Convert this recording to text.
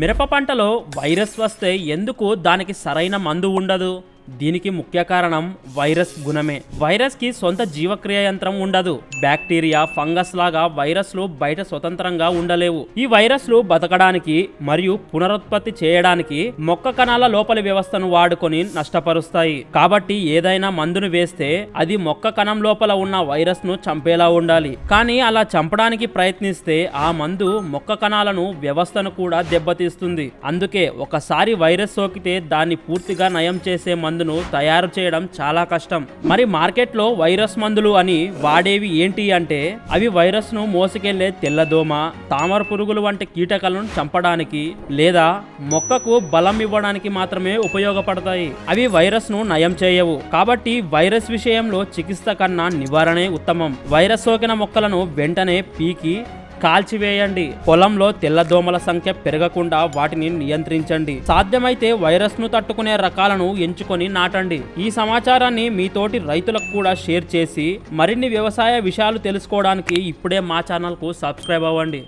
మిరప పంటలో వైరస్ వస్తే ఎందుకు దానికి సరైన మందు ఉండదు? దీనికి ముఖ్య కారణం వైరస్ గుణమే. వైరస్కి సొంత జీవక్రియ యంత్రం ఉండదు. బ్యాక్టీరియా ఫంగస్ లాగా వైరస్లు బయట స్వతంత్రంగా ఉండలేవు. ఈ వైరస్లు బతకడానికి మరియు పునరుత్పత్తి చేయడానికి మొక్క కణాల లోపలి వ్యవస్థను వాడుకొని నష్టపరుస్తాయి. కాబట్టి ఏదైనా మందును వేస్తే అది మొక్క కణం లోపల ఉన్న వైరస్ను చంపేలా ఉండాలి. కానీ అలా చంపడానికి ప్రయత్నిస్తే ఆ మందు మొక్క కణాలను వ్యవస్థను కూడా దెబ్బతీస్తుంది. అందుకే ఒకసారి వైరస్ సోకితే దాన్ని పూర్తిగా నయం చేసే మందు మందును తయారు చేయడం చాలా కష్టం. మరి మార్కెట్లో వైరస్ మందులు అని వాడేవి ఏంటి అంటే అవి వైరస్ను మోసుకెళ్ళే తెల్లదోమ తామర పురుగులు వంటి కీటకాలను చంపడానికి లేదా మొక్కకు బలం ఇవ్వడానికి మాత్రమే ఉపయోగపడతాయి. అవి వైరస్ను నయం చేయవు. కాబట్టి వైరస్ విషయంలో చికిత్స కన్నా నివారణే ఉత్తమం. వైరస్ సోకిన మొక్కలను వెంటనే పీకి కాల్చివేయండి. పొలంలో తెల్లదోమల సంఖ్య పెరగకుండా వాటిని నియంత్రించండి. సాధ్యమైతే వైరస్ను తట్టుకునే రకాలను ఎంచుకొని నాటండి. ఈ సమాచారాన్ని మీతోటి రైతులకు కూడా షేర్ చేసి మరిన్ని వ్యవసాయ విషయాలు తెలుసుకోవడానికి ఇప్పుడే మా ఛానల్కు సబ్స్క్రైబ్ అవ్వండి.